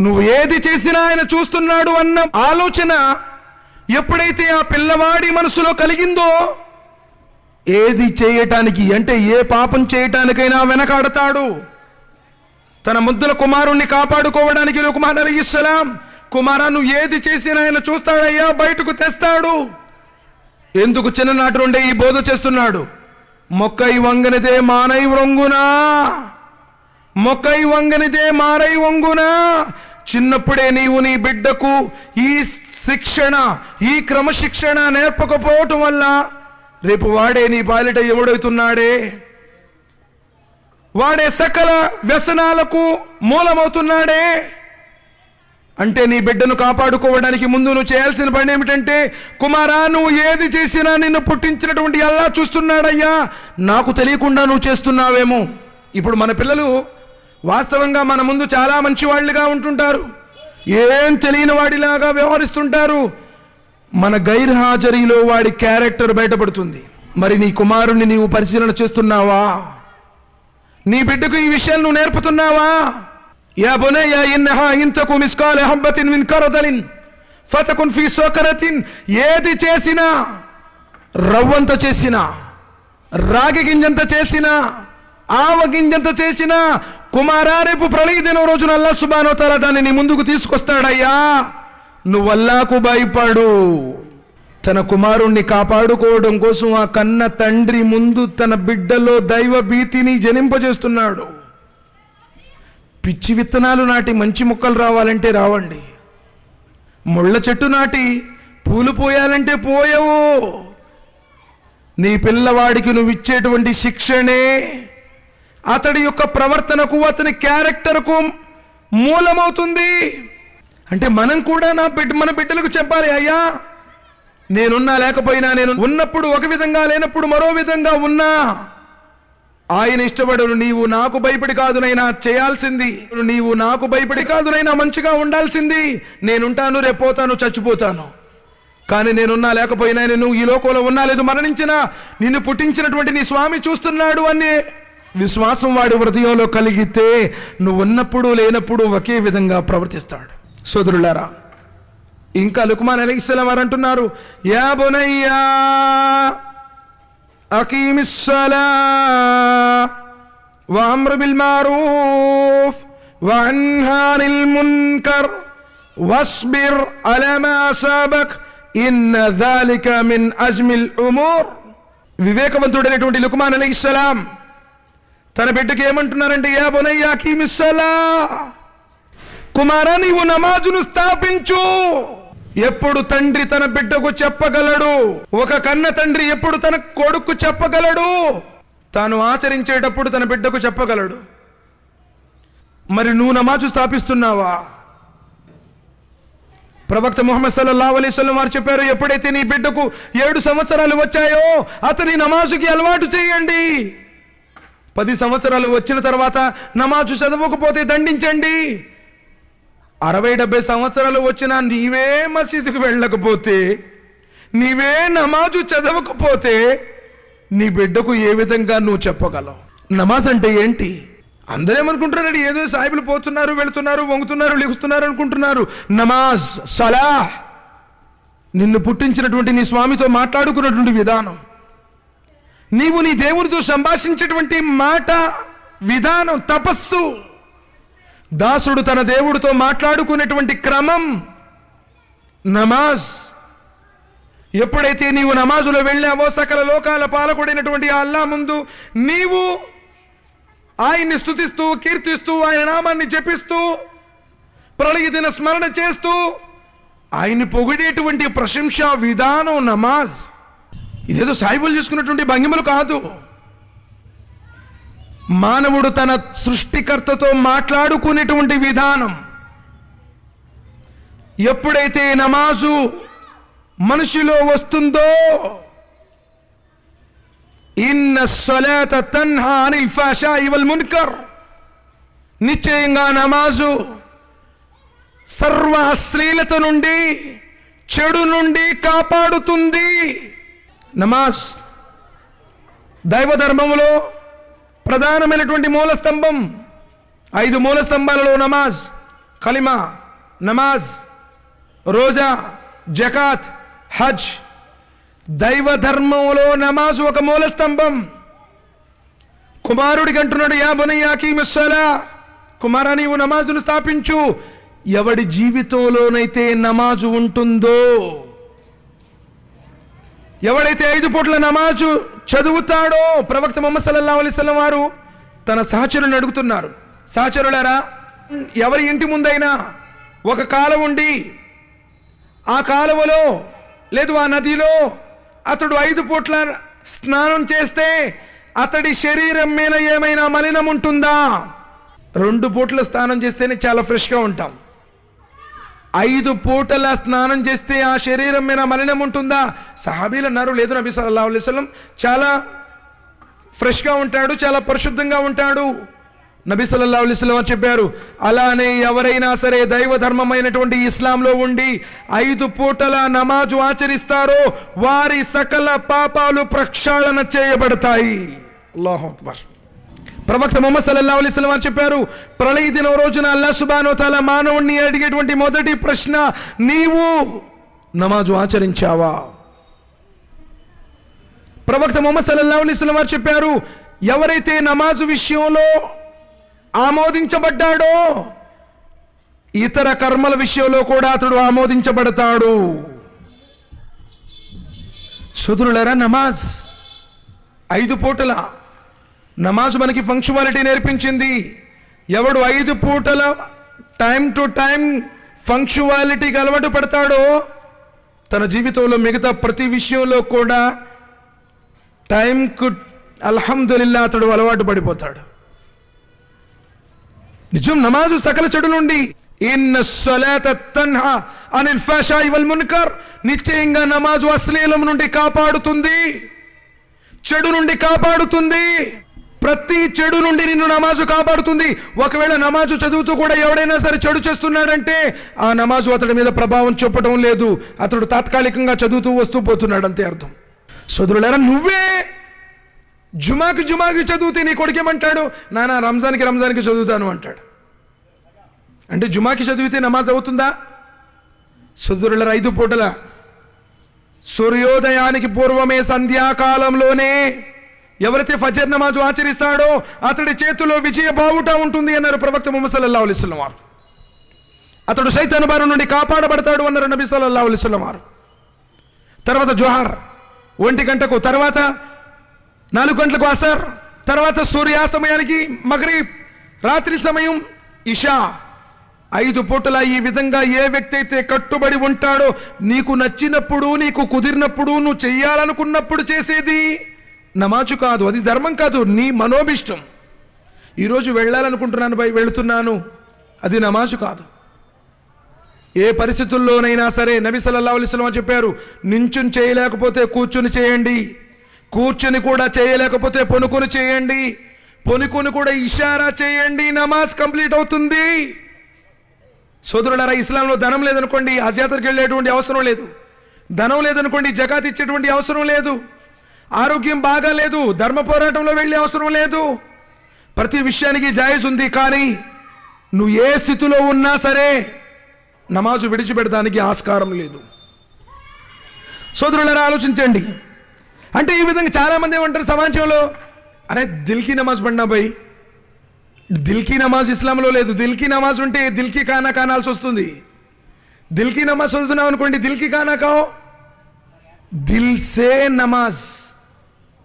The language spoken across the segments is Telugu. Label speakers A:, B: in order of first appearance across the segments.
A: నువ్వు ఏది చేసినా ఆయన చూస్తున్నాడు అన్న ఆలోచన ఎప్పుడైతే ఆ పిల్లవాడి మనసులో కలిగిందో ఏది చేయటానికి అంటే ఏ పాపం చేయటానికైనా వెనకాడతాడు. తన ముద్దుల కుమారుణ్ణి కాపాడుకోవడానికి లుకుమాన్ అలీ ఇస్లాం కుమారా నువ్వు ఏది చేసినా ఆయన చూస్తాడయ్యా బయటకు తెస్తాడు. ఎందుకు చిన్ననాటి నుండే ఈ బోధ చేస్తున్నాడు? మొక్కై వంగనిదే మానై వంగునా? మొక్కై వంగనిదే మారై వంగునా? చిన్నప్పుడే నీవు నీ బిడ్డకు ఈ శిక్షణ ఈ క్రమశిక్షణ నేర్పకపోవటం వల్ల రేపు వాడే నీ బాలిట ఎవడవుతున్నాడే వాడే సకల వ్యసనాలకు మూలమవుతున్నాడే. అంటే నీ బిడ్డను కాపాడుకోవడానికి ముందు నువ్వు చేయాల్సిన పని ఏమిటంటే కుమారా నువ్వు ఏది చేసినా నిన్ను పుట్టించినటువంటి అల్లా చూస్తున్నాడయ్యా. నాకు తెలియకుండా నువ్వు చేస్తున్నావేమో. ఇప్పుడు మన పిల్లలు వాస్తవంగా మన ముందు చాలా మంచి వాళ్ళుగా ఉంటుంటారు. ఏం తెలియని వాడిలాగా వ్యవహరిస్తుంటారు. మన గైర్హాజరీలో వాడి క్యారెక్టర్ బయటపడుతుంది. మరి నీ కుమారుణ్ణి నీవు పరిశీలన చేస్తున్నావా? నీ బిడ్డకు ఈ విషయాలు నువ్వు నేర్పుతున్నావా? యా బునయ్య ఇన్నహా ఇంతకు మిస్కాల్ హబ్బతిన్ మిన్ కరదలిన్. ఫతకున్ ఫీ సోకరతిన్. ఏది చేసినా రవ్వంత చేసినా రాగి గింజంత చేసినా ఆవ గింజంత చేసినా కుమారా రేపు ప్రళయ దినం రోజున అల్లా సుబానోతారా దాన్ని నీ ముందుకు తీసుకొస్తాడయ్యా. నువ్వు అల్లాకు భయపడు. తన కుమారుణ్ణి కాపాడుకోవడం కోసం ఆ కన్న తండ్రి ముందు తన బిడ్డలో దైవ భీతిని జనింపజేస్తున్నాడు. పిచ్చి విత్తనాలు నాటి మంచి మొక్కలు రావాలంటే రావండి. ముళ్ళ చెట్టు నాటి పూలు పోయాలంటే పోయవు. నీ పిల్లవాడికి నువ్వు ఇచ్చేటువంటి శిక్షణే అతడి యొక్క ప్రవర్తనకు అతని క్యారెక్టర్కు మూలమవుతుంది. అంటే మనం కూడా నా బిడ్డ మన బిడ్డలకు చెప్పాలి అయ్యా నేనున్నా లేకపోయినా నేను ఉన్నప్పుడు ఒక విధంగా లేనప్పుడు మరో విధంగా ఉన్నా. ఆయన ఇష్టపడను నీవు నాకు భయపడి కాదునైనా చేయాల్సింది. నీవు నాకు భయపడి కాదునైనా మంచిగా ఉండాల్సింది. నేనుంటాను రేపోతాను చచ్చిపోతాను. కానీ నేనున్నా లేకపోయినా నేను ఈ లోకంలో ఉన్నా లేదు మరణించినా నిన్ను పుట్టించినటువంటి నీ స్వామి చూస్తున్నాడు అని విశ్వాసం వాడి హృదయంలో కలిగితే నువ్వు ఉన్నప్పుడు లేనప్పుడు ఒకే విధంగా ప్రవర్తిస్తాడు సోదరులారా ఇంకా లుక్మాన్ అలీస్లాం వారు అంటున్నారు యా బునయ్యా أقيم الصلاة وأمر بالمعروف وعنها عن المنكر واصبر على ما أصابك إن ذلك من أجم الأمور వివేకవంతుడైనటువంటి లుక్మాన్ అలీ ఇస్లాం తన బిడ్డకి ఏమంటున్నారంటే యా బునయ్యా కీమిస్సలా కుమారా నీవు నమాజును స్థాపించు. ఎప్పుడు తండ్రి తన బిడ్డకు చెప్పగలడు? ఒక కన్న తండ్రి ఎప్పుడు తన కొడుకు చెప్పగలడు? తాను ఆచరించేటప్పుడు తన బిడ్డకు చెప్పగలడు. మరి నువ్వు నమాజు స్థాపిస్తున్నావా? ప్రవక్త ముహమ్మద్ సల్లల్లాహు అలైహి వారు చెప్పారు ఎప్పుడైతే నీ బిడ్డకు ఏడు సంవత్సరాలు వచ్చాయో అతని నమాజుకి అలవాటు చేయండి. పది సంవత్సరాలు వచ్చిన తర్వాత నమాజు చదవకపోతే దండించండి. అరవై డెబ్బై సంవత్సరాలు వచ్చినా నీవే మసీదుకు వెళ్ళకపోతే నీవే నమాజు చదవకపోతే నీ బిడ్డకు ఏ విధంగా నువ్వు చెప్పగలవు? నమాజ్ అంటే ఏంటి? అందరేమనుకుంటున్నారండి ఏదో సాయిబులు పోతున్నారు వెళుతున్నారు వంగుతున్నారు లెగుస్తున్నారు అనుకుంటున్నారు. నమాజ్ సలా నిన్ను పుట్టించినటువంటి నీ స్వామితో మాట్లాడుకున్నటువంటి విధానం. నీవు నీ దేవునితో సంభాషించేటువంటి మాట విధానం తపస్సు. దాసుడు తన దేవుడితో మాట్లాడుకునేటువంటి క్రమం నమాజ్. ఎప్పుడైతే నీవు నమాజులో వెళ్ళావో సకల లోకాల పాలకుడైనటువంటి ఆ అల్లా ముందు నీవు ఆయన్ని స్తుతిస్తూ కీర్తిస్తూ ఆయన నామాన్ని జపిస్తూ ప్రళయ దిన స్మరణ చేస్తూ ఆయన్ని పొగిడేటువంటి ప్రశంసా విధానం నమాజ్. ఇదేదో సాయిబులు చేసుకున్నటువంటి భంగిమలు కాదు. మానవుడు తన సృష్టికర్తతో మాట్లాడుకునేటువంటి విధానం. ఎప్పుడైతే నమాజు మనిషిలో వస్తుందో ఇన్న సలేత తన్హా అనిల్ ఫాషా ఇవల్ మున్కర్. నిశ్చయంగా నమాజు సర్వ అశ్లీలత నుండి చెడు నుండి కాపాడుతుంది. నమాజ్ దైవ ధర్మములో ప్రధానమైనటువంటి మూల స్తంభం ఐదు మూల స్తంభాలలో నమాజ్ కలిమా నమాజ్ రోజా జకాత్ హజ్. దైవ ధర్మంలో నమాజ్ ఒక మూల స్తంభం. కుమారుడికి అంటున్నాడు యా బనయ్యాకి మిస్సలా కుమారా నీవు నమాజును స్థాపించు. ఎవడి జీవితంలోనైతే నమాజు ఉంటుందో ఎవడైతే ఐదు పూట్ల నమాజు చదువుతాడో ప్రవక్త మొహమ్మద్ సల్లల్లా అలైహి వారు తన సహచరులను అడుగుతున్నారు. సహచరులారా ఎవరి ఇంటి ముందైనా ఒక కాలం ఉండి ఆ కాలువలో లేదు ఆ నదిలో అతడు ఐదు పూట్ల స్నానం చేస్తే అతడి శరీరం మీద ఏమైనా మలినం ఉంటుందా రెండు పూట్ల స్నానం చేస్తేనే చాలా ఫ్రెష్గా ఉంటాం. ఐదు పూటల స్నానం చేస్తే ఆ శరీరం మీద మలినం ఉంటుందా? సహాబీలు అన్నారు లేదు నబీ సల్లల్లాహు అలైహి చాలా ఫ్రెష్గా ఉంటాడు చాలా పరిశుద్ధంగా ఉంటాడు. నబీ సల్లల్లాహు అలైస్లం చెప్పారు. అలానే ఎవరైనా సరే దైవ ధర్మమైనటువంటి ఇస్లాంలో ఉండి ఐదు పూటల నమాజు ఆచరిస్తారో వారి సకల పాపాలు ప్రక్షాళన చేయబడతాయి. అల్లాహ్ అక్బర్. ప్రవక్త ముహమ్మద్ సల్లల్లా అలైహి వారు చెప్పారు ప్రళయ దినం రోజున అల్లా సుబాను తాల మానవుణ్ణి అడిగేటువంటి మొదటి ప్రశ్న నీవు నమాజు ఆచరించావా? ప్రవక్త ముహమ్మద్ సల్లల్లా అలైహి వారు చెప్పారు ఎవరైతే నమాజు విషయంలో ఆమోదించబడ్డాడో ఇతర కర్మల విషయంలో కూడా అతడు ఆమోదించబడతాడు. సుదురులరా నమాజ్ ఐదు పూటల నమాజ్ మనకి ఫంక్షువాలిటీ నేర్పించింది. ఎవడు ఐదు పూటల టైం టు టైం ఫంక్షువాలిటీకి అలవాటు పడతాడో తన జీవితంలో మిగతా ప్రతి విషయంలో కూడా టైంకు అల్హమ్దుల్లా అతడు అలవాటు పడిపోతాడు. నిజం నమాజు సకల చెడు నుండి. మున్కర్ నిశ్చయంగా నమాజు అశ్లీలం నుండి కాపాడుతుంది. చెడు నుండి కాపాడుతుంది. ప్రతి చెడు నుండి నిన్ను నమాజు కాపాడుతుంది. ఒకవేళ నమాజు చదువుతూ కూడా ఎవడైనా సరే చెడు చేస్తున్నాడంటే ఆ నమాజు అతడి మీద ప్రభావం చూపడం లేదు. అతడు తాత్కాలికంగా చదువుతూ వస్తూ పోతున్నాడు అంతే అర్థం. సోదరులారా నువ్వే జుమాకి జుమాకి చదివితే నీ కొడుకేమంటాడు నానా రంజాన్కి రంజాన్కి చదువుతాను అంటాడు. అంటే జుమాకి చదివితే నమాజ్ అవుతుందా? సోదరుల ఐదు పూటల సూర్యోదయానికి పూర్వమే సంధ్యాకాలంలోనే ఎవరైతే ఫజర్ నమాజు ఆచరిస్తాడో అతడి చేతిలో విజయ బావుట ఉంటుంది అన్నారు ప్రవక్త ముహమ్మద్ సల్లల్లాహు వారు. అతడు సైతాన్ బారి నుండి కాపాడబడతాడు అన్నారు నబీ సల్లల్లా అలిస్లం వారు. తర్వాత జోహార్ ఒంటి గంటకు తర్వాత నాలుగు గంటలకు అసర్ తర్వాత సూర్యాస్తమయానికి మగరీబ్ రాత్రి సమయం ఇషా. ఐదు పూటల ఈ విధంగా ఏ వ్యక్తి అయితే కట్టుబడి ఉంటాడో నీకు నచ్చినప్పుడు నీకు కుదిరినప్పుడు నువ్వు చెయ్యాలనుకున్నప్పుడు చేసేది నమాజు కాదు అది ధర్మం కాదు నీ మనోభిష్టం. ఈరోజు వెళ్ళాలనుకుంటున్నాను బై వెళుతున్నాను. అది నమాజు కాదు. ఏ పరిస్థితుల్లోనైనా సరే నబి సల్లల్లా అలైహి చెప్పారు నించుని చేయలేకపోతే కూర్చుని చేయండి. కూర్చుని కూడా చేయలేకపోతే పొనుకొని చేయండి. పొనుకొని కూడా ఇషారా చేయండి నమాజ్ కంప్లీట్ అవుతుంది. సోదరులారా ఇస్లాంలో ధనం లేదనుకోండి అజయాతరికి వెళ్ళేటువంటి అవసరం లేదు. ధనం లేదనుకోండి జకాత్ ఇచ్చేటువంటి అవసరం లేదు. ఆరోగ్యం బాగా లేదు ధర్మ పోరాటంలో వెళ్ళే అవసరం లేదు. ప్రతి విషయానికి జాయిజ్ ఉంది కానీ నువ్వు ఏ స్థితిలో ఉన్నా సరే నమాజు విడిచిపెడడానికి ఆస్కారం లేదు. సోదరులారా ఆలోచించండి. అంటే ఈ విధంగా చాలామంది ఏమంటారు సమాజంలో అరే దిల్కి నమాజ్ పడినా భయ్ దిల్కి నమాజ్ ఇస్లాంలో లేదు. దిల్కి నమాజ్ ఉంటే దిల్కి కానా కానాల్సి వస్తుంది. దిల్కి నమాజ్ చదువుతున్నావు అనుకోండి దిల్కి కానా కావు దిల్సే నమాజ్.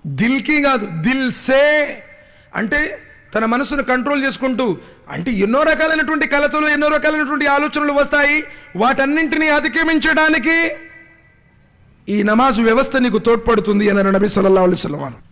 A: దిల్కి కాదు దిల్ సే అంటే తన మనసును కంట్రోల్ చేసుకుంటూ అంటే ఎన్నో రకాలైనటువంటి కలతలు ఎన్నో రకాలైనటువంటి ఆలోచనలు వస్తాయి. వాటన్నింటినీ అధిగమించడానికి ఈ నమాజు వ్యవస్థ నీకు తోడ్పడుతుంది అని నబీ సల్లల్లాహు అలైహి వసల్లం.